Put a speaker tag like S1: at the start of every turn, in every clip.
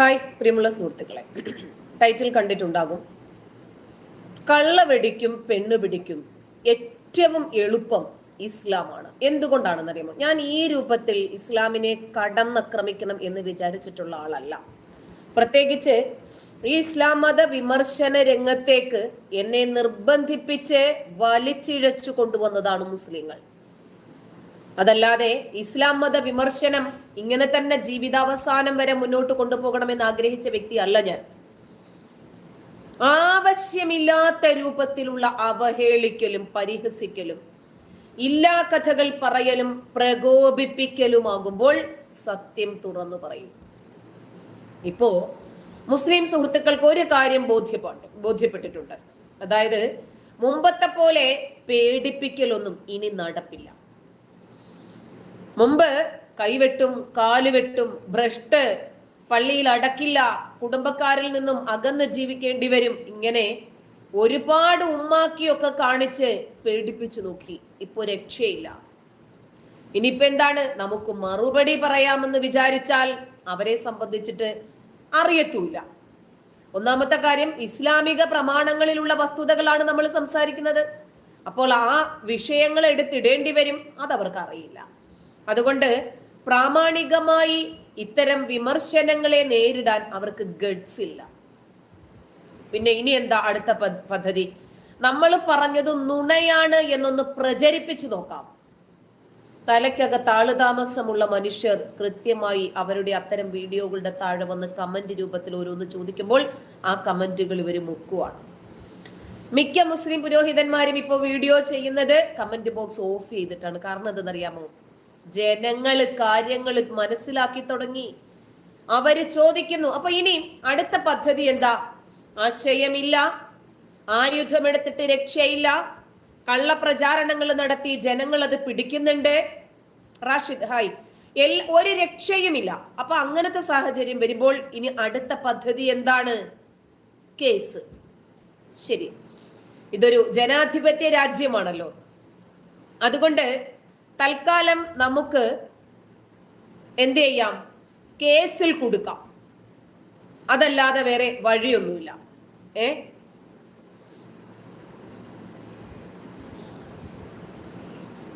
S1: Hi പ്രിയമുള്ള സുഹൃത്തുക്കളെ. Title കണ്ടിട്ടുണ്ടാകും. കള്ള വെടിക്കും പെണ്ണു പിടിക്കും ഏറ്റവും എളുപ്പം ഇസ്ലാമാണ്. എന്തുകൊണ്ടാണെന്ന് അറിയാമോ ഞാൻ ഈ രൂപത്തിൽ ഇസ്ലാമിനെ കടന്നക്രമിക്കണം എന്ന് വിചാരിച്ചിട്ടുള്ള ആളല്ല. പ്രത്യേകിച്ച് ഈ ഇസ്ലാം മത വിമർശന രംഗത്തേക്ക് എന്നെ നിർബന്ധിപ്പിച്ച് വലിച്ചിഴച്ചു കൊണ്ടുവന്നതാണ് മുസ്ലിങ്ങൾ. അതല്ലാതെ ഇസ്ലാം മത വിമർശനം ഇങ്ങനെ തന്നെ ജീവിതാവസാനം വരെ മുന്നോട്ട് കൊണ്ടുപോകണമെന്ന് ആഗ്രഹിച്ച വ്യക്തി അല്ല ഞാൻ. ആവശ്യമില്ലാത്ത രൂപത്തിലുള്ള അവഹേളിക്കലും പരിഹസിക്കലും ഇല്ലാ കഥകൾ പറയലും പ്രകോപിപ്പിക്കലുമാകുമ്പോൾ സത്യം തുറന്നു പറയും. ഇപ്പോ മുസ്ലിം സുഹൃത്തുക്കൾക്ക് ഒരു കാര്യം ബോധ്യപ്പെട്ട് ബോധ്യപ്പെട്ടിട്ടുണ്ട്. അതായത് മുമ്പത്തെ പോലെ പേടിപ്പിക്കലൊന്നും ഇനി നടപ്പില്ല. മുമ്പ് കൈവെട്ടും കാലുവെട്ടും ഭ്രഷ്ട് പള്ളിയിൽ അടക്കില്ല കുടുംബക്കാരിൽ നിന്നും അകന്ന് ജീവിക്കേണ്ടി വരും. ഇങ്ങനെ ഒരുപാട് ഉമ്മാക്കിയൊക്കെ കാണിച്ച് പേടിപ്പിച്ചു നോക്കി. ഇപ്പൊ രക്ഷയില്ല. ഇനിയിപ്പോ എന്താണ്? നമുക്ക് മറുപടി പറയാമെന്ന് വിചാരിച്ചാൽ അവരെ സംബന്ധിച്ചിട്ട് അറിയത്തൂല ഒന്നാമത്തെ കാര്യം ഇസ്ലാമിക പ്രമാണങ്ങളിലുള്ള വസ്തുതകളാണ് നമ്മൾ സംസാരിക്കുന്നത്. അപ്പോൾ ആ വിഷയങ്ങൾ എടുത്തിടേണ്ടി വരും. അതവർക്ക് അറിയില്ല. അതുകൊണ്ട് പ്രാമാണികമായി ഇത്തരം വിമർശനങ്ങളെ നേരിടാൻ അവർക്ക് ഗഡ്സ് ഇല്ല. പിന്നെ ഇനി എന്താ അടുത്ത പദ്ധതി? നമ്മൾ പറഞ്ഞത് നുണയാണ് എന്നൊന്ന് പ്രചരിപ്പിച്ചു നോക്കാം. തലയ്ക്കകത്ത് ആളുതാമസമുള്ള മനുഷ്യർ കൃത്യമായി അവരുടെ അത്തരം വീഡിയോകളുടെ താഴെ വന്ന് കമന്റ് രൂപത്തിൽ ഓരോന്ന് ചോദിക്കുമ്പോൾ ആ കമന്റുകൾ ഇവർ മുക്കുവാണ്. മിക്ക മുസ്ലിം പുരോഹിതന്മാരും ഇപ്പോൾ വീഡിയോ ചെയ്യുന്നത് കമന്റ് ബോക്സ് ഓഫ് ചെയ്തിട്ടാണ്. കാരണം എന്തെന്നറിയാമോ? ജനങ്ങൾ കാര്യങ്ങൾ മനസ്സിലാക്കി തുടങ്ങി. അവർ ചോദിക്കുന്നു അപ്പൊ ഇനി അടുത്ത പദ്ധതി എന്താ? ആശയമില്ല. ആയുധമെടുത്തിട്ട് രക്ഷയില്ല. കള്ളപ്രചാരണങ്ങൾ നടത്തി ജനങ്ങൾ അത് പിടിക്കുന്നുണ്ട്. റാഷിദ് ഹായ്. എൽ ഒരു രക്ഷയുമില്ല. അപ്പൊ അങ്ങനത്തെ സാഹചര്യം വരുമ്പോൾ ഇനി അടുത്ത പദ്ധതി എന്താണ്? കേസ്. ശരി. ഇതൊരു ജനാധിപത്യ രാജ്യമാണല്ലോ. അതുകൊണ്ട് തൽക്കാലം നമുക്ക് എന്ത് ചെയ്യാം? കേസിൽ കൊടുക്കാം. അതല്ലാതെ വേറെ വഴിയൊന്നുമില്ല. ഏ?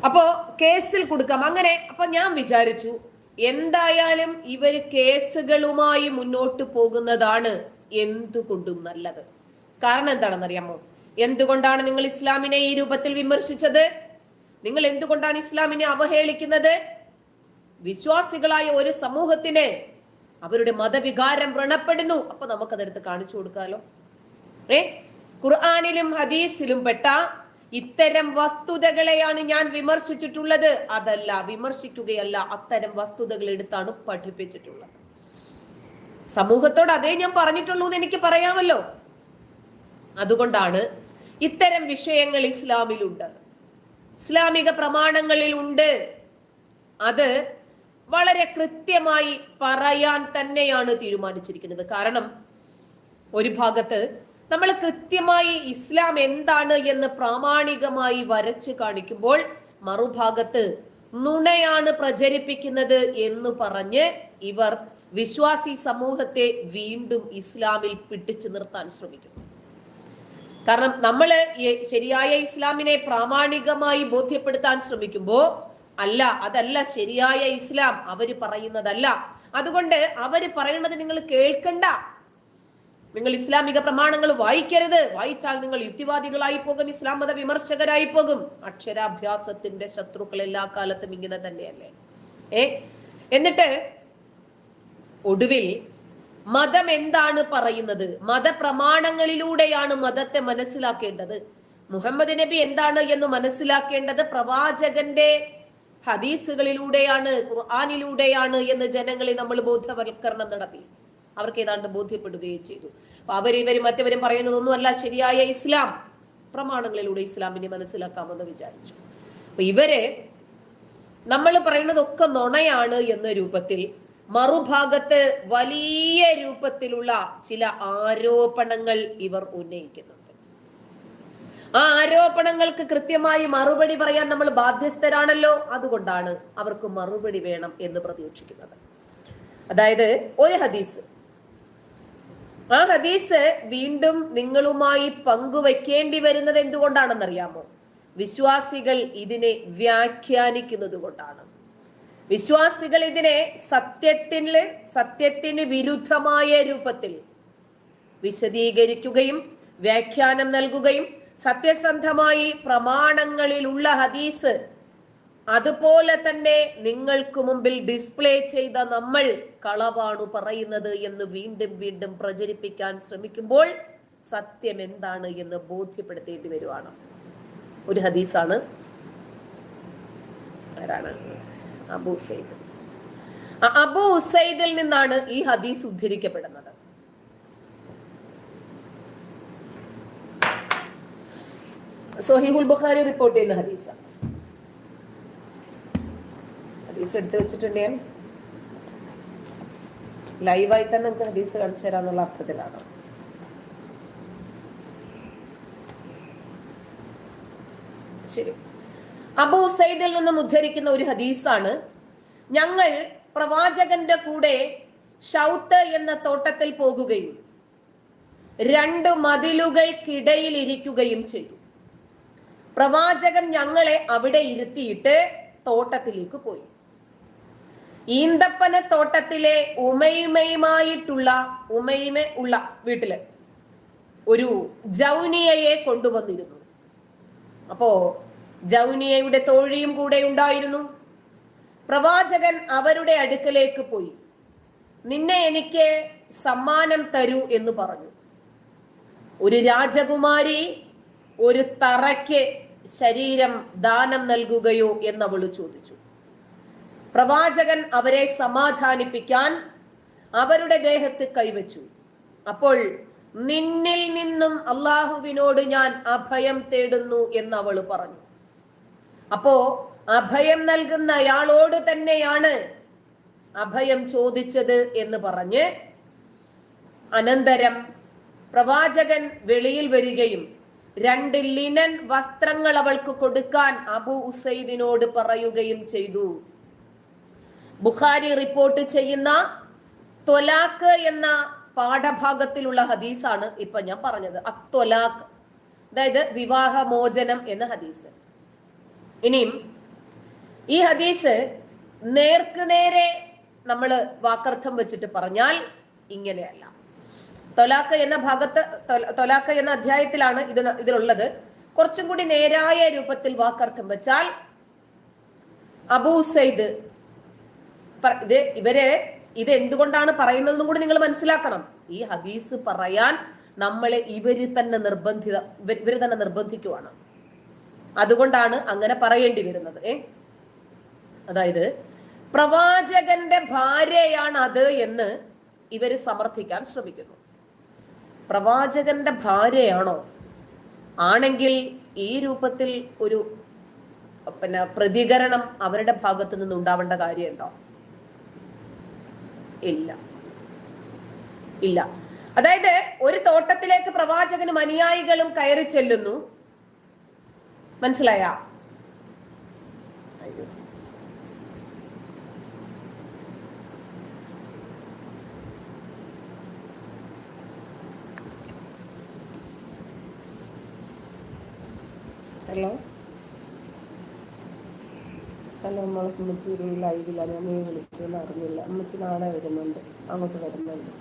S1: അപ്പോ കേസിൽ കൊടുക്കാം. അങ്ങനെ അപ്പൊ ഞാൻ വിചാരിച്ചു എന്തായാലും ഇവർ കേസുകളുമായി മുന്നോട്ട് പോകുന്നതാണ് എന്തുകൊണ്ടും നല്ലത്. കാരണം എന്താണെന്നറിയാമോ? എന്തുകൊണ്ടാണ് നിങ്ങൾ ഇസ്ലാമിനെ ഈ രൂപത്തിൽ വിമർശിച്ചത്? നിങ്ങൾ എന്തുകൊണ്ടാണ് ഇസ്ലാമിനെ അവഹേളിക്കുന്നത്? വിശ്വാസികളായ ഒരു സമൂഹത്തിന് അവരുടെ മതവികാരം വ്രണപ്പെടുന്നു. അപ്പൊ നമുക്കതെടുത്ത് കാണിച്ചു കൊടുക്കാലോ. ഏ? ഖുർആാനിലും ഹദീസിലും പെട്ട ഇത്തരം വസ്തുതകളെയാണ് ഞാൻ വിമർശിച്ചിട്ടുള്ളത്. അതല്ല വിമർശിക്കുകയല്ല അത്തരം വസ്തുതകൾ എടുത്താണ് പഠിപ്പിച്ചിട്ടുള്ളത്. സമൂഹത്തോട് അതേ ഞാൻ പറഞ്ഞിട്ടുള്ളൂ എന്ന് എനിക്ക് പറയാമല്ലോ. അതുകൊണ്ടാണ് ഇത്തരം വിഷയങ്ങൾ ഇസ്ലാമിലുണ്ട്. ഇസ്ലാമിക പ്രമാണങ്ങളിൽ ഉണ്ട്. അത് വളരെ കൃത്യമായി പറയാൻ തന്നെയാണ് തീരുമാനിച്ചിരിക്കുന്നത്. കാരണം ഒരു ഭാഗത്ത് നമ്മൾ കൃത്യമായി ഇസ്ലാം എന്താണ് എന്ന് പ്രാമാണികമായി വരച്ച് കാണിക്കുമ്പോൾ മറുഭാഗത്ത് നുണയാണ് പ്രചരിപ്പിക്കുന്നത് എന്ന് പറഞ്ഞ് ഇവർ വിശ്വാസി സമൂഹത്തെ വീണ്ടും ഇസ്ലാമിൽ പിടിച്ചു നിർത്താൻ ശ്രമിക്കുന്നു. കാരണം നമ്മൾ ശരിയായ ഇസ്ലാമിനെ പ്രാമാണികമായി ബോധ്യപ്പെടുത്താൻ ശ്രമിക്കുമ്പോൾ അല്ല അതല്ല ശരിയായ ഇസ്ലാം അവർ പറയുന്നതല്ല. അതുകൊണ്ട് അവർ പറയുന്നത് നിങ്ങൾ കേൾക്കണ്ട. നിങ്ങൾ ഇസ്ലാമിക പ്രമാണങ്ങൾ വായിക്കരുത്. വായിച്ചാൽ നിങ്ങൾ യുക്തിവാദികളായി പോകും ഇസ്ലാം മത വിമർശകരായി പോകും. അക്ഷരാഭ്യാസത്തിന്റെ ശത്രുക്കൾ എല്ലാ കാലത്തും ഇങ്ങനെ തന്നെയല്ലേ? ഏ? എന്നിട്ട് ഒടുവിൽ മതം എന്താണ് പറയുന്നത്? മതപ്രമാണങ്ങളിലൂടെയാണ് മതത്തെ മനസ്സിലാക്കേണ്ടത്. മുഹമ്മദ് നബി എന്താണ് എന്ന് മനസ്സിലാക്കേണ്ടത് പ്രവാചകന്റെ ഹദീസുകളിലൂടെയാണ് ഖുർആാനിലൂടെയാണ് എന്ന് ജനങ്ങളെ നമ്മൾ ബോധവൽക്കരണം നടത്തി. അവർക്ക് ഏതാണ്ട് ബോധ്യപ്പെടുകയും ചെയ്തു. അപ്പൊ അവരിവരും മറ്റവരും പറയുന്നതൊന്നുമല്ല ശരിയായ ഇസ്ലാം പ്രമാണങ്ങളിലൂടെ ഇസ്ലാമിനെ മനസ്സിലാക്കാമെന്ന് വിചാരിച്ചു. അപ്പൊ ഇവരെ നമ്മൾ പറയുന്നതൊക്കെ നുണയാണ് എന്ന രൂപത്തിൽ മറുഭാഗത്ത് വലിയ രൂപത്തിലുള്ള ചില ആരോപണങ്ങൾ ഇവർ ഉന്നയിക്കുന്നുണ്ട്. ആ ആരോപണങ്ങൾക്ക് കൃത്യമായി മറുപടി പറയാൻ നമ്മൾ ബാധ്യസ്ഥരാണല്ലോ. അതുകൊണ്ടാണ് അവർക്ക് മറുപടി വേണം എന്ന് പ്രതീക്ഷിക്കുന്നത്. അതായത് ഒരു ഹദീസ്. ആ ഹദീസ് വീണ്ടും നിങ്ങളുമായി പങ്കുവെക്കേണ്ടി വരുന്നത് എന്തുകൊണ്ടാണെന്നറിയാമോ? വിശ്വാസികൾ ഇതിനെ വ്യാഖ്യാനിക്കുന്നത് കൊണ്ടാണ് വിശ്വാസികൾ ഇതിനെ സത്യത്തിന് സത്യത്തിന് വിരുദ്ധമായ രൂപത്തിൽ വിശദീകരിക്കുകയും വ്യാഖ്യാനം നൽകുകയും സത്യസന്ധമായി പ്രമാണങ്ങളിലുള്ള ഹദീസ് അതുപോലെ തന്നെ നിങ്ങൾക്ക് മുമ്പിൽ ഡിസ്പ്ലേ ചെയ്ത നമ്മൾ കളവാണ് പറയുന്നത് എന്ന് വീണ്ടും വീണ്ടും പ്രചരിപ്പിക്കാൻ ശ്രമിക്കുമ്പോൾ സത്യം എന്താണ് എന്ന് ബോധ്യപ്പെടുത്തേണ്ടി വരുവാണ്. ഒരു ഹദീസാണ്. ആരാണ്? അബു അബൂ അബു ഉസൈദിൽ നിന്നാണ് ഈ ഹദീസ് ഉദ്ധരിക്കപ്പെടുന്നത്. സോഹിബുൽ ബുഖാരി റിപ്പോർട്ട് ചെയ്യുന്ന ഹദീസ്. ഹദീസ് എടുത്തു വെച്ചിട്ടുണ്ട് ഞാൻ. ലൈവായി തന്നെ നമുക്ക് ഹദീസ് കാണിച്ചു തരാന്നുള്ള അർത്ഥത്തിലാണ്. ശരി. അബു സൈദിൽ നിന്നും ഉദ്ധരിക്കുന്ന ഒരു ഹദീസാണ്. ഞങ്ങൾ പ്രവാചകന്റെ കൂടെ ഷൗത്ത് എന്ന തോട്ടത്തിൽ പോകുകയും രണ്ട് മതിലുകൾക്കിടയിൽ ഇരിക്കുകയും ചെയ്തു. പ്രവാചകൻ ഞങ്ങളെ അവിടെ ഇരുത്തിയിട്ട് തോട്ടത്തിലേക്ക് പോയി. ഈന്തപ്പന തോട്ടത്തിലെ ഉമയുമയുമായിട്ടുള്ള ഉമയുമ ഉള്ള വീട്ടിൽ ഒരു ജൗനിയയെ കൊണ്ടുവന്നിരുന്നു. അപ്പോ ജൗനിയയുടെ തോഴിയും കൂടെ ഉണ്ടായിരുന്നു. പ്രവാചകൻ അവരുടെ അടുക്കലേക്ക് പോയി. നിന്നെ എനിക്ക് സമ്മാനം തരൂ എന്ന് പറഞ്ഞു. ഒരു രാജകുമാരി ഒരു തറയ്ക്ക് ശരീരം ദാനം നൽകുകയോ എന്നവൾ ചോദിച്ചു. പ്രവാചകൻ അവരെ സമാധാനിപ്പിക്കാൻ അവരുടെ ദേഹത്ത് കൈവച്ചു. അപ്പോൾ നിന്നിൽ നിന്നും അള്ളാഹുവിനോട് ഞാൻ അഭയം തേടുന്നു എന്ന് അവൾ പറഞ്ഞു. അപ്പോ അഭയം നൽകുന്ന അയാളോട് തന്നെയാണ് അഭയം ചോദിച്ചത് എന്ന് പറഞ്ഞ് അനന്തരം പ്രവാചകൻ വെളിയിൽ വരികയും രണ്ട് ലിനൻ വസ്ത്രങ്ങൾ അവൾക്ക് കൊടുക്കാൻ അബു ഉസൈദിനോട് പറയുകയും ചെയ്തു. ബുഖാരി റിപ്പോർട്ട് ചെയ്യുന്ന തൊലാക്ക് എന്ന പാഠഭാഗത്തിലുള്ള ഹദീസാണ് ഇപ്പൊ ഞാൻ പറഞ്ഞത്. അത്തൊലാക്ക് അതായത് വിവാഹമോചനം എന്ന ഹദീസ്. ഇനിയും ഈ ഹദീസ് നേർക്ക് നേരെ നമ്മൾ വാക്കർത്ഥം വെച്ചിട്ട് പറഞ്ഞാൽ ഇങ്ങനെയല്ല. തൊലാക്ക എന്ന ഭാഗത്ത് തൊലാക്ക എന്ന അധ്യായത്തിലാണ് ഇത് ഇതിലുള്ളത്. കുറച്ചും കൂടി നേരായ രൂപത്തിൽ വാക്കർത്ഥം വെച്ചാൽ അബൂ സൈദ് ഇത് ഇവർ ഇത് എന്തുകൊണ്ടാണ് പറയുന്നതെന്നും കൂടി നിങ്ങൾ മനസ്സിലാക്കണം. ഈ ഹദീസ് പറയാൻ നമ്മളെ ഇവർ തന്നെ നിർബന്ധിത ഇവർ തന്നെ നിർബന്ധിക്കുവാണ്. അതുകൊണ്ടാണ് അങ്ങനെ പറയേണ്ടി വരുന്നത് ഏ? അതായത് പ്രവാചകന്റെ ഭാര്യയാണ് അത് എന്ന് ഇവർ സമർത്ഥിക്കാൻ ശ്രമിക്കുന്നു. പ്രവാചകന്റെ ഭാര്യയാണോ? ആണെങ്കിൽ ഈ രൂപത്തിൽ ഒരു പിന്നെ പ്രതികരണം അവരുടെ ഭാഗത്ത് നിന്ന് ഉണ്ടാവേണ്ട കാര്യമുണ്ടോ? ഇല്ല. ഇല്ല. അതായത് ഒരു തോട്ടത്തിലേക്ക് പ്രവാചകനും അനുയായികളും കയറി ചെല്ലുന്നു. മനസ്സിലായ? ഹലോ ഹലോ നമ്മളെ അമ്മച്ചി ഒരു ഞാൻ നീ വിളിക്കുമെന്ന് അറിഞ്ഞില്ല. അമ്മച്ചി നാളെ വരുന്നുണ്ട്. അങ്ങോട്ട് വരുന്നുണ്ട്.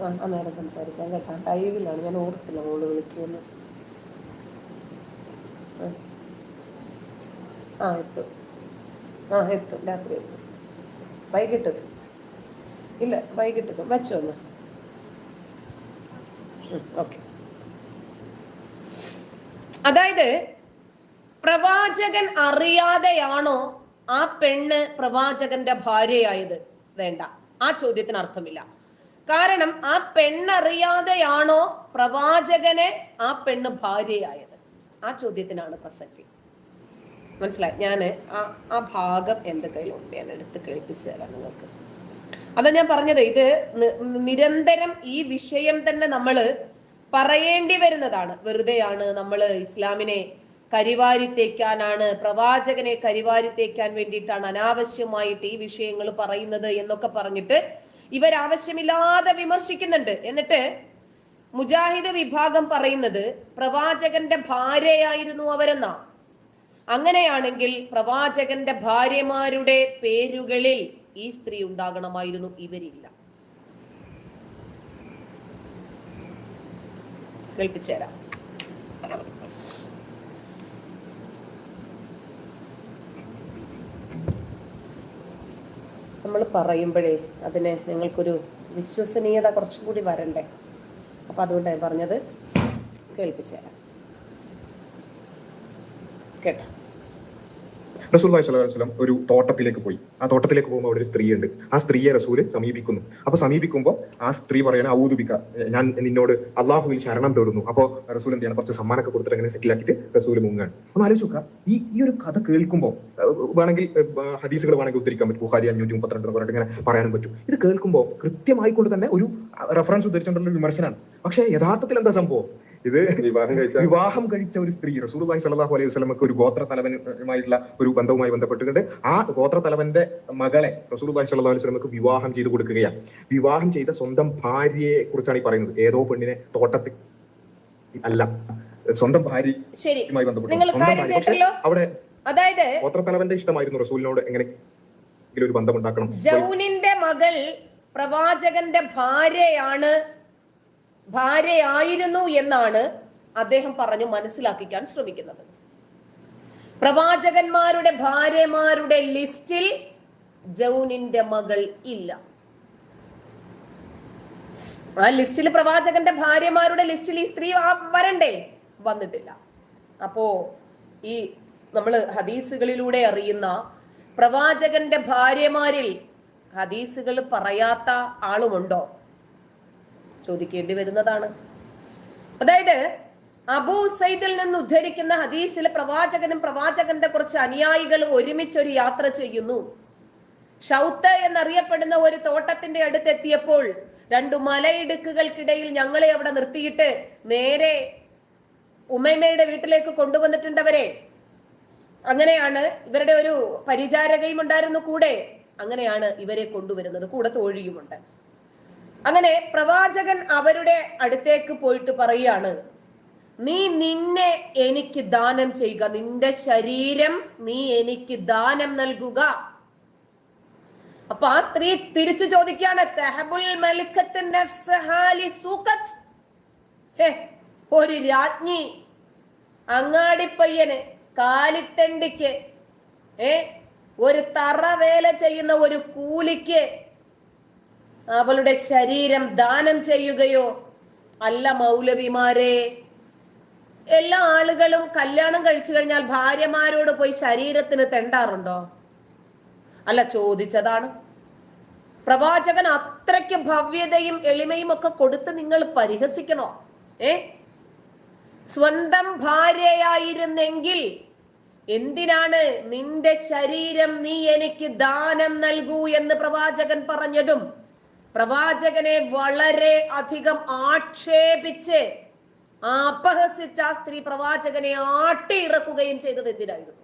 S1: ആ അന്നേരം സംസാരിക്കാം കേട്ടോ. ലൈവിലാണ് ഞാൻ ഓർത്തില്ല മോൾ വിളിക്കുമെന്ന്. ആ എത്തും. ആ എത്തും. രാത്രി എത്തും. വൈകിട്ട് ഇല്ല വൈകിട്ട് എത്തും വെച്ചോ ഒന്ന് ഓക്കെ. അതായത് പ്രവാചകൻ അറിയാതെയാണോ ആ പെണ്ണ് പ്രവാചകന്റെ ഭാര്യയായത്? വേണ്ട. ആ ചോദ്യത്തിന് അർത്ഥമില്ല. കാരണം ആ പെണ്ണറിയാതെയാണോ പ്രവാചകനെ ആ പെണ്ണ് ഭാര്യയായത്? ആ ചോദ്യത്തിനാണ് പ്രസക്തി. മനസ്സിലായി? ഞാൻ ആ ആ ഭാഗം എന്റെ കയ്യിലുണ്ട്. ഞാൻ എടുത്ത് കേൾപ്പിച്ചു തരാം നിങ്ങൾക്ക്. അതാ ഞാൻ പറഞ്ഞത് ഇത് നിരന്തരം ഈ വിഷയം തന്നെ നമ്മൾ പറയേണ്ടി വരുന്നതാണ്. വെറുതെയാണ് നമ്മൾ ഇസ്ലാമിനെ കരിവാരിത്തേക്കാനാണ് പ്രവാചകനെ കരിവാരിത്തേക്കാൻ വേണ്ടിയിട്ടാണ് അനാവശ്യമായിട്ട് ഈ വിഷയങ്ങൾ പറയുന്നത് എന്നൊക്കെ പറഞ്ഞിട്ട് ഇവരാവശ്യമില്ലാതെ വിമർശിക്കുന്നുണ്ട്. എന്നിട്ട് മുജാഹിദ് വിഭാഗം പറയുന്നത് പ്രവാചകന്റെ ഭാര്യയായിരുന്നു അവരെന്ന. അങ്ങനെയാണെങ്കിൽ പ്രവാചകന്റെ ഭാര്യമാരുടെ പേരുകളിൽ ഈ സ്ത്രീ ഉണ്ടാകണമായിരുന്നു ഇവരില്ല. കേൾപ്പിച്ചേരാം നമ്മൾ പറയുമ്പോഴേ അതിന് നിങ്ങൾക്കൊരു വിശ്വസനീയത കുറച്ചും കൂടി വരണ്ടേ? അപ്പോൾ അതുകൊണ്ടാണ് പറഞ്ഞത് കേൾപ്പിച്ചേരാം കേട്ടോ?
S2: റസൂൽ വസ്ലം ഒരു തോട്ടത്തിലേക്ക് പോയി. ആ തോട്ടത്തിലേക്ക് പോകുമ്പോൾ അവിടെ ഒരു സ്ത്രീയുണ്ട്. ആ സ്ത്രീയെ റസൂൽ സമീപിക്കുന്നു. അപ്പൊ സമീപിക്കുമ്പോൾ ആ സ്ത്രീ പറയണ ഔദുബിക്ക ഞാൻ നിന്നോട് അള്ളാഹുവിൽ ശരണം തേടുന്നു. അപ്പോൾ റസൂൽ എന്ത് ചെയ്യണം കുറച്ച് സമ്മാനമൊക്കെ കൊടുത്തിട്ട് അങ്ങനെ സെറ്റിൽ ആക്കിയിട്ട് റസൂൽ മുങ്ങാണ് ഒന്ന് ആലോചിച്ച് ഈ ഈ ഒരു കഥ കേൾക്കുമ്പോൾ വേണമെങ്കിൽ ഹദീസുകൾ വേണമെങ്കിൽ ഉദ്ധരിക്കാൻ പറ്റും. ബുഹാരി അഞ്ഞൂറ്റി മുപ്പത്തിരണ്ട് പറഞ്ഞിട്ട് ഇങ്ങനെ പറയാനും പറ്റും. ഇത് കേൾക്കുമ്പോൾ കൃത്യമായിക്കൊണ്ട് തന്നെ ഒരു റെഫറൻസ് ഉദ്ധരിച്ചുകൊണ്ടുള്ള വിമർശനമാണ്. പക്ഷേ യഥാർത്ഥത്തിൽ എന്താ സംഭവം? ഇത്
S3: വിവാഹം കഴിച്ച
S2: വിവാഹം കഴിച്ച ഒരു സ്ത്രീ റസൂലുള്ളാഹി സ്വല്ലല്ലാഹു അലൈഹി വസ്ലമക്ക് ഒരു ഗോത്ര തലവനുമായിട്ടുള്ള ഒരു ബന്ധവുമായി ബന്ധപ്പെട്ടുകൊണ്ട് ആ ഗോത്ര തലവന്റെ മകളെ റസൂലുള്ളാഹി സ്വല്ലല്ലാഹു അലൈഹി വസ്ലമക്ക് വിവാഹം ചെയ്തു കൊടുക്കുകയാണ്. വിവാഹം ചെയ്ത സ്വന്തം ഭാര്യയെ കുറിച്ചാണ് ഈ പറയുന്നത്. ഏതോ പെണ്ണിനെ തോട്ടത്തിൽ അല്ല സ്വന്തം ഭാര്യയുമായി
S1: ശരി.
S2: ബന്ധപ്പെട്ട്
S1: നിങ്ങൾ കാര്യം
S2: ഭാര്യ. അവിടെ
S1: അതായത്
S2: ഗോത്ര തലവന്റെ ഇഷ്ടമായിരുന്നു റസൂലിനോട് എങ്ങനെ ഒരു ബന്ധം ഉണ്ടാക്കണം
S1: ജൗനിന്റെ മകൾ പ്രവാചകന്റെ ഭാര്യയാണ് ഭാര്യയായിരുന്നു എന്നാണ് അദ്ദേഹം പറഞ്ഞു മനസ്സിലാക്കിക്കാൻ ശ്രമിക്കുന്നത്. പ്രവാചകന്മാരുടെ ഭാര്യമാരുടെ ലിസ്റ്റിൽ ജൗനിന്റെ മകൾ ഇല്ല. ആ ലിസ്റ്റിൽ പ്രവാചകന്റെ ഭാര്യമാരുടെ ലിസ്റ്റിൽ ഈ സ്ത്രീ ആ വരണ്ടേ? വന്നിട്ടില്ല. അപ്പോ ഈ നമ്മൾ ഹദീസുകളിലൂടെ അറിയുന്ന പ്രവാചകന്റെ ഭാര്യമാരിൽ ഹദീസുകൾ പറയാത്ത ആളുമുണ്ടോ? ചോദിക്കേണ്ടി വരുന്നതാണ്. അതായത് അബൂ സൈദിൽ നിന്ന് ഉദ്ധരിക്കുന്ന ഹദീസിൽ പ്രവാചകനും പ്രവാചകന്റെ കുറച്ച് അനുയായികളും ഒരുമിച്ച് ഒരു യാത്ര ചെയ്യുന്നു. ഷൗത്ത് എന്നറിയപ്പെടുന്ന ഒരു തോട്ടത്തിന്റെ അടുത്തെത്തിയപ്പോൾ രണ്ടു മലയിടുക്കുകൾക്കിടയിൽ ഞങ്ങളെ അവിടെ നിർത്തിയിട്ട് നേരെ ഉമ്മയുടെ വീട്ടിലേക്ക് കൊണ്ടുവന്നിട്ടുണ്ടവരെ അങ്ങനെയാണ് ഇവരുടെ ഒരു പരിചാരകയും ഉണ്ടായിരുന്നു കൂടെ. അങ്ങനെയാണ് ഇവരെ കൊണ്ടുവരുന്നത്. കൂടെ തോഴിയുമുണ്ട്. അങ്ങനെ പ്രവാചകൻ അവരുടെ അടുത്തേക്ക് പോയിട്ട് പറയാണ് നീ നിന്നെ എനിക്ക് ദാനം ചെയ്യുക. നിന്റെ ശരീരം നീ എനിക്ക് ദാനം നൽകുക. അപ്പൊ ആ സ്ത്രീ തിരിച്ചു ചോദിക്കാണ് ഒരു രാജ്ഞി അങ്ങാടിപ്പയ്യന് കാലിത്തണ്ടിക്ക് ഏ ഒരു തറവേല ചെയ്യുന്ന ഒരു കൂലിക്ക് അവളുടെ ശരീരം ദാനം ചെയ്യുകയോ? അല്ല മൗലവിമാരെ എല്ലാ ആളുകളും കല്യാണം കഴിച്ചു കഴിഞ്ഞാൽ ഭാര്യമാരോട് പോയി ശരീരത്തിന് തെണ്ടാറുണ്ടോ? അല്ല ചോദിച്ചതാണ്. പ്രവാചകൻ അത്രയ്ക്ക് ഭവ്യതയും എളിമയും ഒക്കെ കൊടുത്ത് നിങ്ങൾ പരിഹസിക്കണോ? ഏ? സ്വന്തം ഭാര്യയായിരുന്നെങ്കിൽ എന്തിനാണ് നിന്റെ ശരീരം നീ എനിക്ക് ദാനം നൽകൂ എന്ന് പ്രവാചകൻ പറഞ്ഞതും? പ്രവാചകനെ വളരെ അധികം ആക്ഷേപിച്ച് അപഹസിച്ച സ്ത്രീ പ്രവാചകനെ ആട്ടിയിറക്കുകയും ചെയ്തത് എന്തിനായിരുന്നു?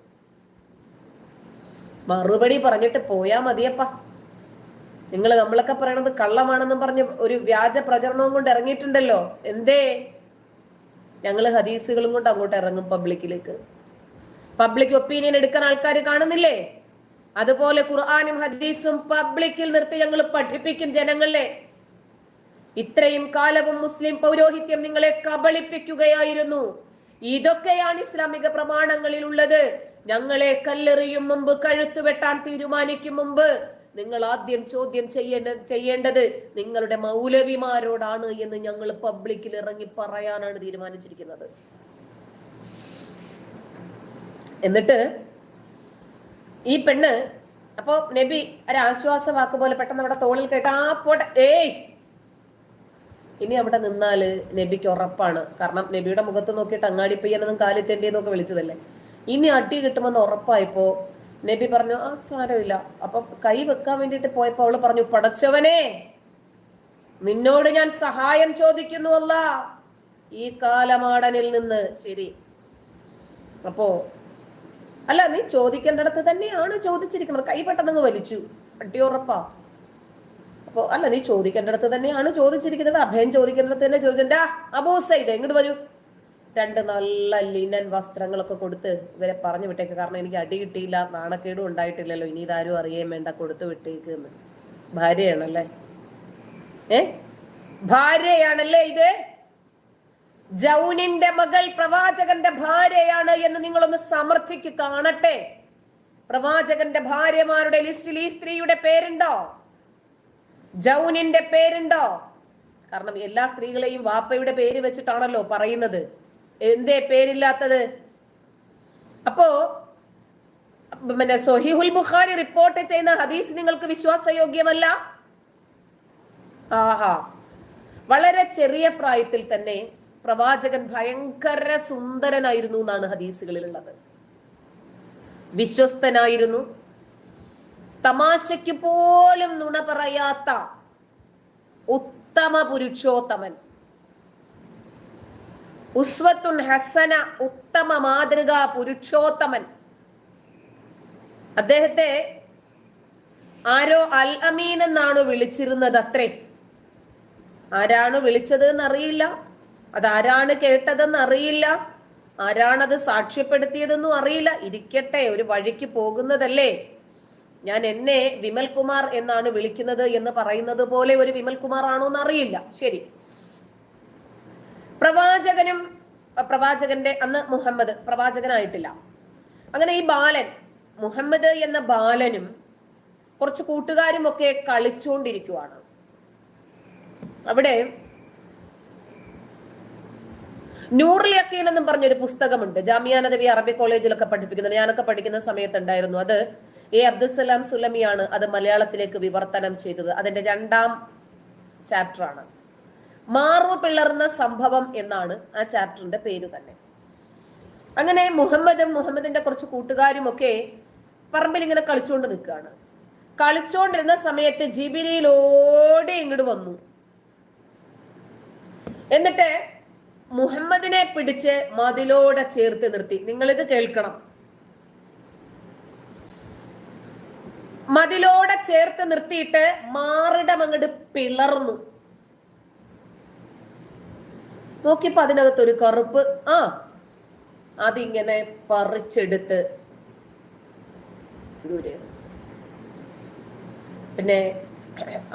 S1: മറുപടി പറഞ്ഞിട്ട് പോയാ മതിയപ്പ. നിങ്ങൾ നമ്മളൊക്കെ പറയണത് കള്ളമാണെന്നും പറഞ്ഞ് ഒരു വ്യാജ പ്രചരണവും കൊണ്ട് ഇറങ്ങിയിട്ടുണ്ടല്ലോ. എന്തേ? ഞങ്ങൾ ഹദീസുകളും കൊണ്ട് അങ്ങോട്ട് ഇറങ്ങും പബ്ലിക്കിലേക്ക് പബ്ലിക് ഒപ്പീനിയൻ എടുക്കാൻ ആൾക്കാർ കാണുന്നില്ലേ? അതുപോലെ ഖുർആാനും ഹദീസും പബ്ലിക്കിൽ നിർത്തി ഞങ്ങൾ പഠിപ്പിക്കും ജനങ്ങളെ. ഇത്രയും കാലവും മുസ്ലിം പൗരോഹിത്യം നിങ്ങളെ കബളിപ്പിക്കുകയായിരുന്നു. ഇതൊക്കെയാണ് ഇസ്ലാമിക പ്രമാണങ്ങളിൽ ഉള്ളത് ഞങ്ങളെ കല്ലെറിയും മുമ്പ് കഴുത്തു വെട്ടാൻ തീരുമാനിക്കും മുമ്പ് നിങ്ങൾ ആദ്യം ചോദ്യം ചെയ്യേണ്ട ചെയ്യേണ്ടത് നിങ്ങളുടെ മൗലവിമാരോടാണ് എന്ന് ഞങ്ങൾ പബ്ലിക്കിൽ ഇറങ്ങി പറയാനാണ് തീരുമാനിച്ചിരിക്കുന്നത്. എന്നിട്ട് ഈ പെണ്ണ് അപ്പോ നബി ഒരു ആശ്വാസം വാക്ക് പോലെ പെട്ടെന്ന് അവിടെ തോളിൽ കേട്ട് ആ പോട്ടെ ഏയ്! ഇനി അവിടെ നിന്നാൽ നബിക്ക് ഉറപ്പാണ്. കാരണം നബിയുടെ മുഖത്ത് നോക്കിയിട്ട് അങ്ങാടി പയ്യനെന്നും കാലിത്തേണ്ടിയെന്നൊക്കെ വിളിച്ചതല്ലേ. ഇനി അടി കിട്ടുമെന്ന് ഉറപ്പായപ്പോ നബി പറഞ്ഞു ആ സാരമില്ല. അപ്പൊ കൈ വെക്കാൻ വേണ്ടിയിട്ട് പോയപ്പോ അവൾ പറഞ്ഞു പടച്ചവനെ നിന്നോട് ഞാൻ സഹായം ചോദിക്കുന്നു അല്ല. ഈ കാലമാടനിൽ നിന്ന് ശരി. അപ്പോ അല്ല നീ ചോദിക്കേണ്ടടത്ത് തന്നെയാണ് ചോദിച്ചിരിക്കുന്നത്. കൈ പെട്ടെന്ന് വലിച്ചു. അടി ഉറപ്പാ. അപ്പോ അല്ല നീ ചോദിക്കേണ്ടടുത്ത് തന്നെയാണ് ചോദിച്ചിരിക്കുന്നത്. അഭയം ചോദിക്കേണ്ടടത്ത് തന്നെ ചോദിച്ചാ. അബൂസ ഇത് എങ്ങോട്ട് വരൂ? രണ്ട് നല്ല ലിനൻ വസ്ത്രങ്ങളൊക്കെ കൊടുത്ത് ഇവരെ പറഞ്ഞു വിട്ടേക്ക്. കാരണം എനിക്ക് അടി കിട്ടിയില്ല നാണക്കേടും ഉണ്ടായിട്ടില്ലല്ലോ. ഇനി ഇതാരും അറിയേം വേണ്ട കൊടുത്തു വിട്ടേക്ക് ഭാര്യയാണല്ലേ? ഏ? ഭാര്യയാണല്ലേ ഇത്? ജൗനിന്റെ മകൾ പ്രവാചകന്റെ ഭാര്യയാണ് എന്ന് നിങ്ങളൊന്ന് സമർത്ഥിക്ക് കാണട്ടെ. പ്രവാചകന്റെ ഭാര്യമാരുടെ ലിസ്റ്റിൽ ഈ സ്ത്രീയുടെ പേരുണ്ടോ? ജൗനിന്റെ പേരുണ്ടോ? കാരണം എല്ലാ സ്ത്രീകളെയും വാപ്പയുടെ പേര് വെച്ചിട്ടാണല്ലോ പറയുന്നത്. എന്തേ പേരില്ലാത്തത്? അപ്പോ പിന്നെ സൊഹിഹുൽ ബുഖാരി റിപ്പോർട്ട് ചെയ്യുന്ന ഹദീസ് നിങ്ങൾക്ക് വിശ്വാസയോഗ്യമല്ല? ആഹാ. വളരെ ചെറിയ പ്രായത്തിൽ തന്നെ പ്രവാചകൻ ഭയങ്കര സുന്ദരനായിരുന്നു എന്നാണ് ഹദീസുകളിലുള്ളത്. വിശ്വസ്തനായിരുന്നു. തമാശയ്ക്ക് പോലും നുണ പറയാത്ത ഉത്തമ പുരുഷോത്തമൻ. ഉസ്വത്തുൻ ഹസന ഉത്തമ മാതൃക പുരുഷോത്തമൻ. അദ്ദേഹത്തെ ആരോ അൽ അമീൻ എന്നാണ് വിളിച്ചിരുന്നത് അത്രേ. ആരാണ് വിളിച്ചത് എന്നറിയില്ല. അതാരാണ് കേട്ടതെന്ന് അറിയില്ല. ആരാണത് സാക്ഷ്യപ്പെടുത്തിയതെന്നും അറിയില്ല. ഇരിക്കട്ടെ ഒരു വഴിക്ക് പോകുന്നതല്ലേ. ഞാൻ എന്നെ വിമൽകുമാർ എന്നാണ് വിളിക്കുന്നത് എന്ന് പറയുന്നത് പോലെ ഒരു വിമൽ കുമാർ ആണോ എന്ന് അറിയില്ല. ശരി. പ്രവാചകനും പ്രവാചകന്റെ അന്ന് മുഹമ്മദ് പ്രവാചകനായിട്ടില്ല. അങ്ങനെ ഈ ബാലൻ മുഹമ്മദ് എന്ന ബാലനും കുറച്ച് കൂട്ടുകാരും ഒക്കെ കളിച്ചുകൊണ്ടിരിക്കുവാണ്. അവിടെ നൂറുൽ യക്കീൻ എന്നും പറഞ്ഞൊരു പുസ്തകമുണ്ട്. ജാമിയ നദവി അറബി കോളേജിലൊക്കെ പഠിപ്പിക്കുന്നത് ഞാനൊക്കെ പഠിക്കുന്ന സമയത്തുണ്ടായിരുന്നു. അത് എ അബ്ദുസലാം സുലമിയാണ് അത് മലയാളത്തിലേക്ക് വിവർത്തനം ചെയ്തത്. അതിന്റെ രണ്ടാം ചാപ്റ്റർ ആണ് മാറു പിളർന്ന സംഭവം എന്നാണ് ആ ചാപ്റ്ററിന്റെ പേര് തന്നെ. അങ്ങനെ മുഹമ്മദും മുഹമ്മദിന്റെ കുറച്ച് കൂട്ടുകാരും ഒക്കെ പറമ്പിൽ ഇങ്ങനെ കളിച്ചുകൊണ്ട് നിൽക്കുകയാണ്. കളിച്ചുകൊണ്ടിരുന്ന സമയത്ത് ജിബിലിയിലോടെ ഓടി ഇങ്ങോട്ട് വന്നു. എന്നിട്ട് മുഹമ്മദിനെ പിടിച്ച് മതിലോടെ ചേർത്ത് നിർത്തി. നിങ്ങൾ ഇത് കേൾക്കണം. മതിലോടെ ചേർത്ത് നിർത്തിയിട്ട് മാറിടം അങ്ങോട്ട് പിളർന്നു. നോക്കിയപ്പോ അതിനകത്ത് ഒരു കറുപ്പ്. ആ അതിങ്ങനെ പറിച്ചെടുത്ത് പിന്നെ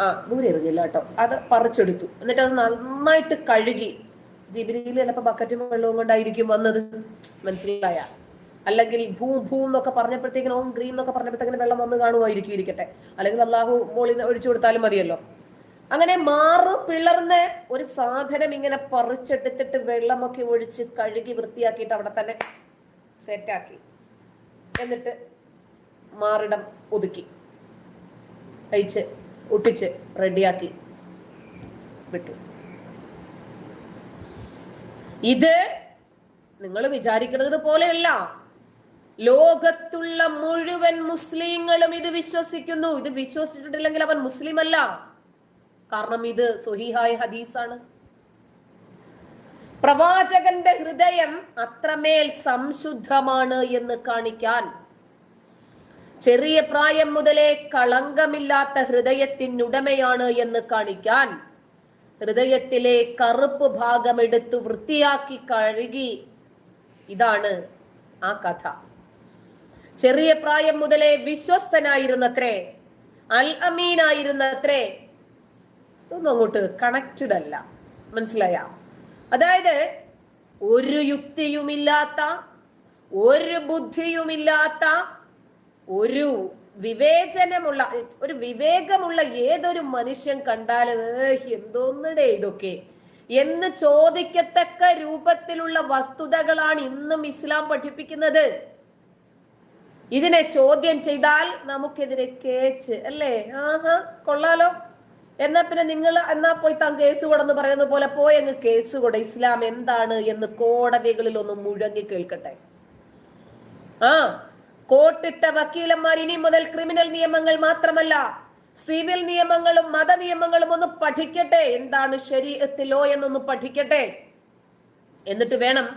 S1: ആ ദൂരെ എറിഞ്ഞില്ല കേട്ടോ. അത് പറിച്ചെടുത്തു. എന്നിട്ട് അത് നന്നായിട്ട് കഴുകി ജിബിരിയിൽ ചിലപ്പോ ബക്കറ്റും വെള്ളവും കൊണ്ടായിരിക്കും വന്നത്. മനസ്സിലായ? അല്ലെങ്കിൽ ഭൂ ഭൂ എന്നൊക്കെ പറഞ്ഞപ്പോഴത്തേക്കിനും ഓം ഗ്രീൻ എന്നൊക്കെ പറഞ്ഞപ്പോഴത്തേക്കിനും വെള്ളം വന്ന് കാണുമായിരിക്കും ഇരിക്കട്ടെ. അല്ലെങ്കിൽ അള്ളാഹു മോളിൽ ഒഴിച്ചു കൊടുത്താലും മതിയല്ലോ. അങ്ങനെ മാറു പിളർന്ന് ഒരു സാധനം ഇങ്ങനെ പറിച്ചെടുത്തിട്ട് വെള്ളമൊക്കെ ഒഴിച്ച് കഴുകി വൃത്തിയാക്കിയിട്ട് അവിടെ തന്നെ സെറ്റാക്കി എന്നിട്ട് മാറിടം ഒതുക്കി. തയ്ച്ച് ഒട്ടിച്ച് റെഡിയാക്കി വിട്ടു. ഇത് നിങ്ങൾ വിചാരിക്കുന്നത് പോലെയല്ല. ലോകത്തുള്ള മുഴുവൻ മുസ്ലിങ്ങളും ഇത് വിശ്വസിക്കുന്നു. ഇത് വിശ്വസിച്ചിട്ടില്ലെങ്കിൽ അവൻ മുസ്ലിം അല്ല കാരണം ഇത് സുഹിഹായ് ഹദീസാണ്. പ്രവാചകന്റെ ഹൃദയം അത്രമേൽ സംശുദ്ധമാണ് എന്ന് കാണിക്കാൻ ചെറിയ പ്രായം മുതലേ കളങ്കമില്ലാത്ത ഹൃദയത്തിനുടമയാണ് എന്ന് കാണിക്കാൻ ഹൃദയത്തിലെ കറുപ്പ് ഭാഗം എടുത്തു വൃത്തിയാക്കി കഴുകി. ഇതാണ് ആ കഥ. ചെറിയ പ്രായം മുതലേ വിശ്വസ്തനായിരുന്നത്രേ. അൽ അമീനായിരുന്നത്രേ. ഇതൊന്നും അങ്ങോട്ട് കണക്റ്റഡ് അല്ല. മനസ്സിലായ? അതായത് ഒരു യുക്തിയുമില്ലാത്ത ഒരു ബുദ്ധിയുമില്ലാത്ത ഒരു വിവേചനമുള്ള ഒരു വിവേകമുള്ള ഏതൊരു മനുഷ്യൻ കണ്ടാലും എന്തോന്നിടെ ഇതൊക്കെ. എന്ന് ചോദിക്കത്തക്ക രൂപത്തിലുള്ള വസ്തുതകളാണ് ഇന്നും ഇസ്ലാം പഠിപ്പിക്കുന്നത്. ഇതിനെ ചോദ്യം ചെയ്താൽ നമുക്കെതിരെ കേച്ച് അല്ലേ? ആഹാ കൊള്ളാലോ. എന്നാ പിന്നെ നിങ്ങൾ എന്നാ പോയി താൻ കേസ് കൊടെന്ന് പറയുന്ന പോലെ പോയി അങ്ങ് കേസ് കൊട. ഇസ്ലാം എന്താണ് എന്ന് കോടതികളിൽ ഒന്ന് മുഴങ്ങി കേൾക്കട്ടെ. ആ കോട്ടിട്ട വക്കീലന്മാർ ഇനി മുതൽ ക്രിമിനൽ നിയമങ്ങൾ മാത്രമല്ല സിവിൽ നിയമങ്ങളും മത നിയമങ്ങളും ഒന്ന് പഠിക്കട്ടെ. എന്താണ് ശരീരത്തിലോ എന്നൊന്ന് പഠിക്കട്ടെ. എന്നിട്ട് വേണം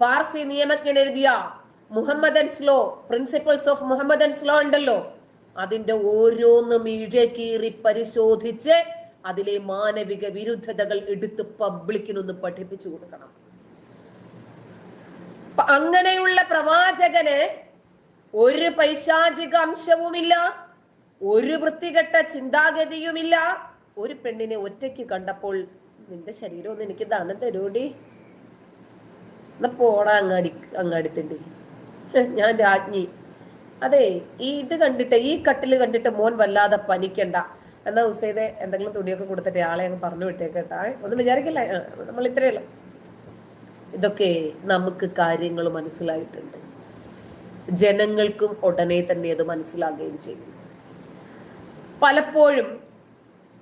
S1: പാർസി നിയമജ്ഞൻ എഴുതിയ Mohammedans law principles of Mohammedans law ഉണ്ടല്ലോ. അതിന്റെ ഓരോന്നും ഇഴകീറി പരിശോധിച്ച് അതിലെ മാനവിക വിരുദ്ധതകൾ എടുത്ത് പബ്ലിക്കിനൊന്ന് പഠിപ്പിച്ചു കൊടുക്കണം. അങ്ങനെയുള്ള പ്രവാചകന് ഒരു പൈശാചിക അംശവുമില്ല ഒരു വൃത്തികെട്ട ചിന്താഗതിയുമില്ല. ഒരു പെണ്ണിനെ ഒറ്റയ്ക്ക് കണ്ടപ്പോൾ നിന്റെ ശരീരം ഒന്ന് എനിക്ക് ദാനം തരൂടി. എന്നാ പോടാ അങ്ങാടി അങ്ങാടിത്തിണ്ടി. ഞാൻ രാജ്ഞി. അതെ ഈ ഇത് കണ്ടിട്ട് ഈ കട്ടിൽ കണ്ടിട്ട് മോൻ വല്ലാതെ പനിക്കണ്ട. എന്നാ ഉസൈദെ എന്തെങ്കിലും തുണിയൊക്കെ കൊടുത്തിട്ട് ആളെ അങ്ങ് പറഞ്ഞു വിട്ടേക്കട്ടാ. ഒന്നും വിചാരിക്കില്ല. നമ്മൾ ഇത്രയല്ല ഇതൊക്കെ നമുക്ക് കാര്യങ്ങൾ മനസ്സിലായിട്ടുണ്ട്. ജനങ്ങൾക്കും ഉടനെ തന്നെ അത് മനസ്സിലാകുകയും ചെയ്യും പലപ്പോഴും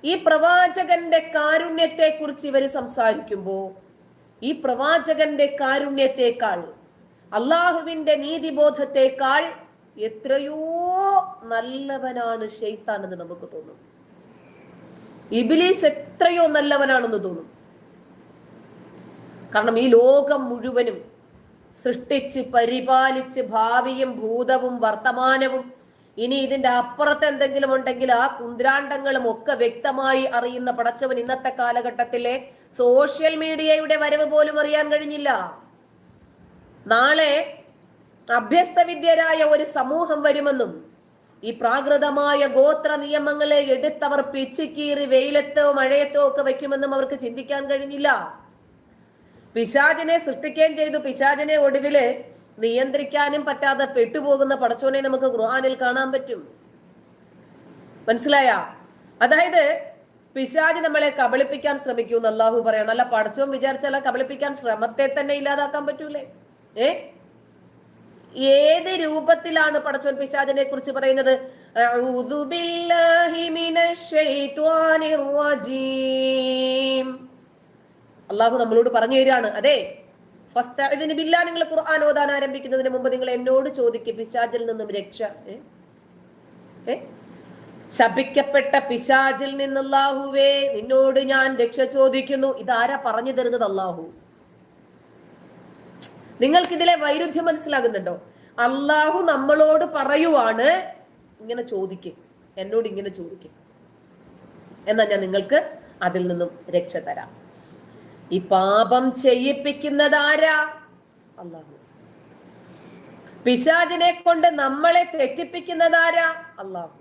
S1: ഈ പ്രവാചകന്റെ കാരുണ്യത്തെ കുറിച്ച് ഇവർ സംസാരിക്കുമ്പോൾ ഈ പ്രവാചകന്റെ കാരുണ്യത്തെക്കാൾ അള്ളാഹുവിന്റെ നീതിബോധത്തെക്കാൾ എത്രയോ നല്ലവനാണ് ഷെയ്ത്താനെന്ന് നമുക്ക് തോന്നും. ഇബിലീസ് എത്രയോ നല്ലവനാണെന്ന് തോന്നും. കാരണം ഈ ലോകം മുഴുവനും സൃഷ്ടിച്ച് പരിപാലിച്ച് ഭാവിയും ഭൂതവും വർത്തമാനവും. ഇനി ഇതിന്റെ അപ്പുറത്ത് എന്തെങ്കിലും ഉണ്ടെങ്കിൽ ആ കുന്ദ്രാണ്ടങ്ങളും ഒക്കെ വ്യക്തമായി അറിയുന്ന പടച്ചവൻ ഇന്നത്തെ കാലഘട്ടത്തിലെ സോഷ്യൽ മീഡിയയുടെ വരവ് പോലും അറിയാൻ കഴിഞ്ഞില്ല. നാളെ അഭ്യസ്തവിദ്യരായ ഒരു സമൂഹം വരുമെന്നും ഈ പ്രാകൃതമായ ഗോത്ര നിയമങ്ങളെ എടുത്തവർ പിച്ചുകീറി വെയിലത്തോ മഴയത്തോ ഒക്കെ വെക്കുമെന്നും അവർക്ക് ചിന്തിക്കാൻ കഴിഞ്ഞില്ല. പിശാചിനെ സൃഷ്ടിക്കുകയും ചെയ്തു. പിശാചിനെ ഒടുവിൽ നിയന്ത്രിക്കാനും പറ്റാതെ പെട്ടുപോകുന്ന പടച്ചോനെ നമുക്ക് ഖുർആാനിൽ കാണാൻ പറ്റും. മനസ്സിലായ? അതായത് പിശാജ് നമ്മളെ കബളിപ്പിക്കാൻ ശ്രമിക്കൂ എന്ന് അള്ളാഹു പറയണം. അല്ല പടച്ചോൻ വിചാരിച്ചാൽ കബളിപ്പിക്കാൻ ശ്രമത്തെ തന്നെ ഇല്ലാതാക്കാൻ പറ്റൂലേ? ഏ? ഏത് രൂപത്തിലാണ് പടച്ചോൻ പിശാജിനെ കുറിച്ച് പറയുന്നത്? അഊദു ബില്ലാഹി മിനശ് ശൈത്വാനിർ റജീം. അള്ളാഹു നമ്മളോട് പറഞ്ഞു തരികയാണ്. അതെ. ഫസ്റ്റ് ബില്ലാ നിങ്ങൾ ഖുർആൻ ഓതാൻ ആരംഭിക്കുന്നതിന് മുമ്പ് നിങ്ങൾ എന്നോട് ചോദിക്കും പിശാചിൽ നിന്നും രക്ഷ? ശപിക്കപ്പെട്ട പിശാചിൽ നിന്ന് അള്ളാഹുവേ നിന്നോട് ഞാൻ രക്ഷ ചോദിക്കുന്നു. ഇതാരാ പറഞ്ഞു തരുന്നത് അള്ളാഹു? നിങ്ങൾക്ക് ഇതിലെ വൈരുദ്ധ്യം മനസ്സിലാകുന്നുണ്ടോ? അള്ളാഹു നമ്മളോട് പറയുവാണ് ഇങ്ങനെ ചോദിക്കും. എന്നോട് ഇങ്ങനെ ചോദിക്കും. എന്നാ ഞാൻ നിങ്ങൾക്ക് അതിൽ നിന്നും രക്ഷ തരാം. ഈ പാപം ചെയ്യിപ്പിക്കുന്നത് ആരാ? അള്ളാഹു പിശാചിനെ കൊണ്ട് നമ്മളെ തെറ്റിപ്പിക്കുന്നത് ആരാ? അള്ളാഹു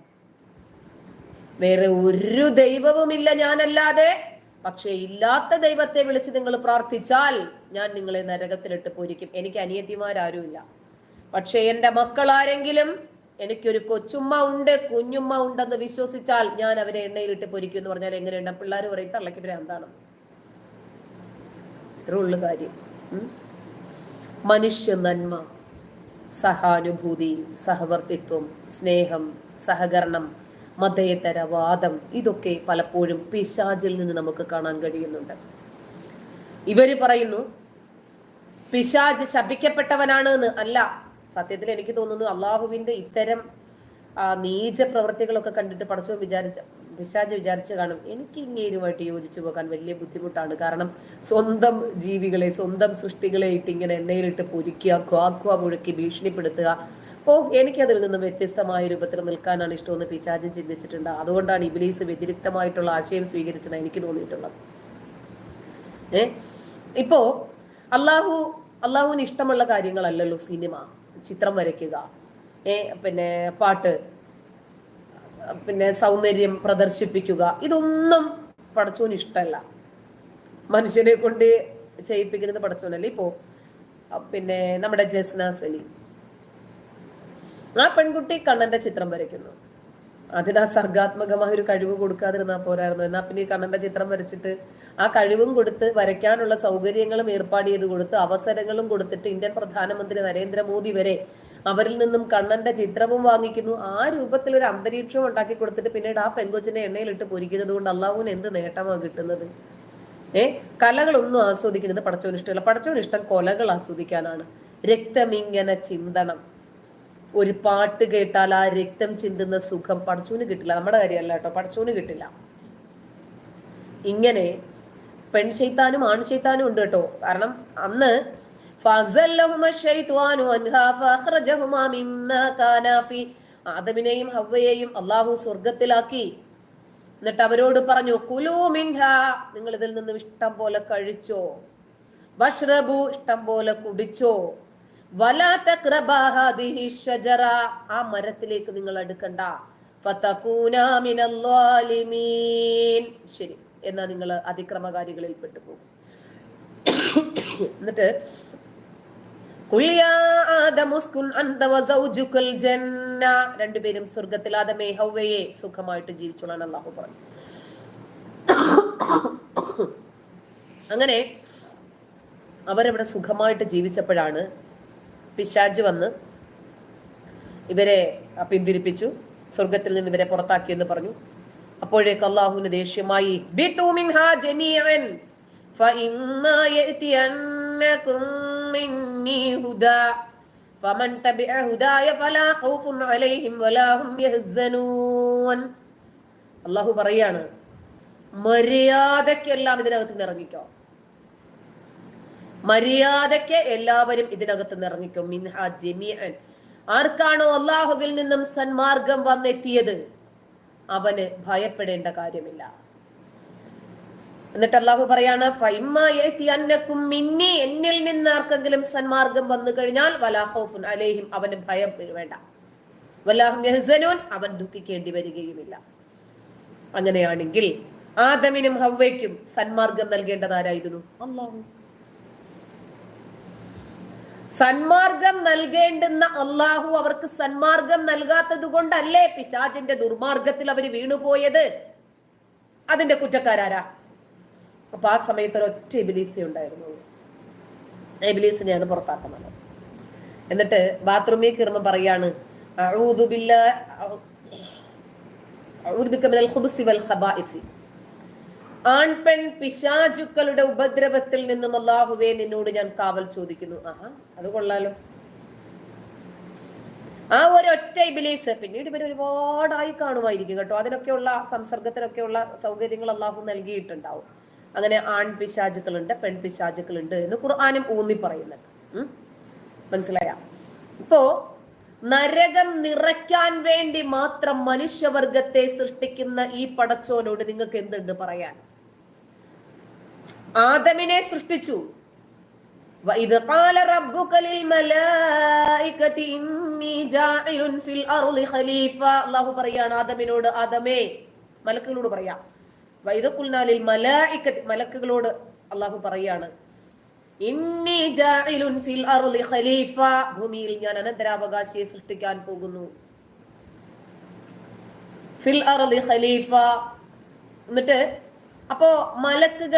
S1: വേറെ ഒരു ദൈവവുമില്ല ഞാനല്ലാതെ. പക്ഷേ ഇല്ലാത്ത ദൈവത്തെ വിളിച്ച് നിങ്ങൾ പ്രാർത്ഥിച്ചാൽ ഞാൻ നിങ്ങളെ നരകത്തിലിട്ട് പൊരിക്കും. എനിക്ക് അനിയത്തിമാരാരുമില്ല. പക്ഷേ എന്റെ മക്കളാരെങ്കിലും എനിക്കൊരു കൊച്ചുമ്മ ഉണ്ട് കുഞ്ഞുമ്മ ഉണ്ടെന്ന് വിശ്വസിച്ചാൽ ഞാൻ അവരെ എണ്ണയിലിട്ട് പൊരിക്കും എന്ന് പറഞ്ഞാൽ എങ്ങനെയുണ്ട്? പിള്ളേർ പറയും തള്ളക്ക് ഭ്രാന്താണ് ഇത്രേ ഉള്ളു കാര്യം. മനുഷ്യ നന്മ സഹാനുഭൂതി സഹവർത്തിത്വം സ്നേഹം സഹകരണം മതേതര വാദം ഇതൊക്കെ പലപ്പോഴും പിശാചിൽ നിന്ന് നമുക്ക് കാണാൻ കഴിയുന്നുണ്ട്. ഇവർ പറയുന്നു പിശാജ് ശപിക്കപ്പെട്ടവനാണ് എന്ന് അല്ല. സത്യത്തിൽ എനിക്ക് തോന്നുന്നു അള്ളാഹുവിന്റെ ഇത്തരം നീച പ്രവൃത്തികളൊക്കെ കണ്ടിട്ട് പഠിച്ചോ വിചാരിച്ച പിശാജ് വിചാരിച്ച് കാണും എനിക്ക് ഇങ്ങേരുമായിട്ട് യോജിച്ചു പോകാൻ വലിയ ബുദ്ധിമുട്ടാണ്. കാരണം സ്വന്തം ജീവികളെ സ്വന്തം സൃഷ്ടികളെ ഇട്ട് ഇങ്ങനെ എണ്ണയിലിട്ട് പൊരിക്കുക ക്വാക്വ മുഴുക്കി ഭീഷണിപ്പെടുത്തുക. ഓ എനിക്കതിൽ നിന്നും വ്യത്യസ്തമായ രൂപത്തിൽ നിൽക്കാനാണ് ഇഷ്ടമെന്ന് പിശാജും ചിന്തിച്ചിട്ടുണ്ട്. അതുകൊണ്ടാണ് ഇബിലീസ് വ്യതിരിക്തമായിട്ടുള്ള ആശയം സ്വീകരിച്ചത് എനിക്ക് തോന്നിയിട്ടുള്ളത്. ഏ? ഇപ്പോ അള്ളാഹു അള്ളാഹുവിന് ഇഷ്ടമുള്ള കാര്യങ്ങളല്ലല്ലോ സിനിമ ചിത്രം വരയ്ക്കുക. ഏ പിന്നെ പാട്ട്. പിന്നെ സൗന്ദര്യം പ്രദർശിപ്പിക്കുക. ഇതൊന്നും പടച്ചോന് ഇഷ്ടമല്ല മനുഷ്യനെ കൊണ്ട് ചെയ്യിപ്പിക്കുന്നത് പടച്ചോനല്ലേ ഇപ്പോ? പിന്നെ നമ്മുടെ ജസ്ന സലീം. ആ പെൺകുട്ടി കണ്ണന്റെ ചിത്രം വരയ്ക്കുന്നു. അതിന് ആ സർഗാത്മകമായ ഒരു കഴിവ് കൊടുക്കാതിരുന്നാ പോരായിരുന്നു. എന്നാ പിന്നെ ഈ കണ്ണന്റെ ചിത്രം വരച്ചിട്ട് ആ കഴിവും കൊടുത്ത് വരയ്ക്കാനുള്ള സൗകര്യങ്ങളും ഏർപ്പാട് ചെയ്ത് കൊടുത്ത് അവസരങ്ങളും കൊടുത്തിട്ട് ഇന്ത്യൻ പ്രധാനമന്ത്രി നരേന്ദ്രമോദി വരെ അവരിൽ നിന്നും കണ്ണന്റെ ചിത്രവും വാങ്ങിക്കുന്നു. ആ രൂപത്തിൽ ഒരു അന്തരീക്ഷം ഉണ്ടാക്കി കൊടുത്തിട്ട് പിന്നീട് ആ പെങ്കൊച്ചിനെ എണ്ണയിലിട്ട് പൊരിക്കുന്നത് കൊണ്ട് അള്ളാഹുവിന് എന്ത് നേട്ടമാണ് കിട്ടുന്നത്? ഏ? കലകളൊന്നും ആസ്വദിക്കുന്നത് പടച്ചോന് ഇഷ്ടമല്ല. പടച്ചോന് ഇഷ്ടം കൊലകൾ ആസ്വദിക്കാനാണ്. രക്തമിങ്ങനെ ചിന്തണം. ഒരു പാട്ട് കേട്ടാൽ ആ രക്തം ചിന്തുന്ന സുഖം പടച്ചോന് കിട്ടില്ല. നമ്മുടെ കാര്യമല്ല കേട്ടോ പടച്ചോന് കിട്ടില്ല. ഇങ്ങനെ പെൺശൈത്താനും ആൺശൈത്താനും ഉണ്ട് കേട്ടോ. കാരണം അന്ന് فأزلهما الشيطان عنها فأخرجهما مما كانا فيه ആദമിനെയും ഹവ്വയെയും അള്ളാഹു സ്വർഗത്തിലാക്കി എന്നിട്ട് അവരോട് പറഞ്ഞു കുലൂ മിൻഹ നിങ്ങൾ ഇതിൽ നിന്നും ഇഷ്ടം പോലെ കഴിച്ചോ വഷ്റബു ഇഷ്ടം പോലെ കുടിച്ചോ വലാ തഖ്റബാ ഹാദിഹി ഷജറ ആ മരത്തിലേക്ക് നിങ്ങൾ അടുക്കണ്ട ഫതകൂനാ മിനൽ ളാലിമീൻ ശരി എന്നാ നിങ്ങൾ അതിക്രമകാരികളിൽ പെട്ടുപോകും എന്നിട്ട് രണ്ടുപേരും സ്വർഗത്തിൽ ആദമേ ഹൗവയെ സുഖമായിട്ട് ജീവിച്ചോളാൻ അള്ളാഹു പറഞ്ഞു. അങ്ങനെ അവരവിടെ സുഖമായിട്ട് ജീവിച്ചപ്പോഴാണ് പിശാജ് വന്ന് ഇവരെ പിന്തിരിപ്പിച്ചു. സ്വർഗത്തിൽ നിന്ന് ഇവരെ പുറത്താക്കി എന്ന് പറഞ്ഞു. അപ്പോഴേക്ക് അള്ളാഹുവിന് ദേഷ്യമായി ബിതു മിൻഹാ ജമീഅൻ ഫഇമ്മാ യഅതിയന്നകും مني هدى فمن تبع هداي فلا خوف عليهم ولا هم يحزنون അള്ളാഹു പറയാണ് മര്യാദയ്ക്ക് എല്ലാം ഇതിനകത്ത് നിന്ന് ഇറങ്ങിക്കോ മര്യാദയ്ക്ക് എല്ലാവരും ഇതിനകത്ത് നിന്ന് ഇറങ്ങിക്കോ മിൻഹ ജമീഅൻ ആർക്കാണോ അള്ളാഹുവിൽ നിന്നും സന്മാർഗം വന്നെത്തിയത് അവന് ഭയപ്പെടേണ്ട കാര്യമില്ല എന്നിട്ട് അള്ളാഹു പറയാണ് "ഫൈമ്മ യഅ്തിയന്നക്കും മിന്നി എന്നിൽ നിന്ന് ആർക്കെങ്കിലും സന്മാർഗം വന്നു കഴിഞ്ഞാൽ വലാ ഖൗഫുൻ അലൈഹിം അവന് ഭയം വേണ്ട. വലാഹും യഹ്സനൂൻ അവൻ ദുഃഖിക്കേണ്ടി വരികയുമില്ല. അങ്ങനെയാണെങ്കിൽ ആദമിനും ഹവ്വയ്ക്കും സന്മാർഗം നൽകേണ്ടത് ആരായിരുന്നു? അള്ളാഹു സന്മാർഗം നൽകേണ്ടുന്ന അള്ളാഹു അവർക്ക് സന്മാർഗം നൽകാത്തത് കൊണ്ടല്ലേ പിശാചിന്റെ ദുർമാർഗത്തിൽ അവർ വീണുപോയത്? അതിന്റെ കുറ്റക്കാരാരാ? അപ്പൊ ആ സമയത്ത് ഒരൊറ്റ എബിലീസി ഉണ്ടായിരുന്നു. എബിലീസിനെയാണ് പുറത്താക്കുന്നത്. എന്നിട്ട് ബാത്റൂമിൽ കയറുമ്പോൾ പറയാണ്. ആൺപെൺ പിശാചുക്കളുടെ ഉപദ്രവത്തിൽ നിന്നും അള്ളാഹുവേ നിന്നോട് ഞാൻ കാവൽ ചോദിക്കുന്നു. ആഹാ അത് കൊള്ളാലോ. ആ ഒരൊറ്റ ഇബിലീസ് പിന്നീട് ഇവർ ഒരുപാടായി കാണുമായിരിക്കും കേട്ടോ. അതിനൊക്കെയുള്ള സംസർഗത്തിനൊക്കെയുള്ള സൗകര്യങ്ങൾ അള്ളാഹു നൽകിയിട്ടുണ്ടാവും. അങ്ങനെ ആൺ പിശാചുക്കളുണ്ട് പെൺ പിശാചുക്കളുണ്ട് എന്ന് ഖുർആാനും ഊന്നി പറയുന്നുണ്ട് ഉം? മനസ്സിലായ ഇപ്പോ നരകം നിറയ്ക്കാൻ വേണ്ടി മാത്രം മനുഷ്യവർഗത്തെ സൃഷ്ടിക്കുന്ന ഈ പടച്ചോനോട് നിങ്ങൾക്ക് എന്തുണ്ട് പറയാൻ ആദമിനെ സൃഷ്ടിച്ചു وإذ قال ربك للملائكة إني جاعل في الأرض خليفة الله പറയാണ് ആദമിനോട് ആദമേ മലക്കുകളോട് പറയാ വൈദ മലക്ക മലക്കുകളോട് അള്ളാഹു പറയാണ് ഭൂമിയിൽ ഞാൻ അനന്തരാവകാശിയെ സൃഷ്ടിക്കാൻ പോകുന്നു. ഫിൽ ഖലീഫ. എന്നിട്ട് അപ്പോ മലക്കുകൾ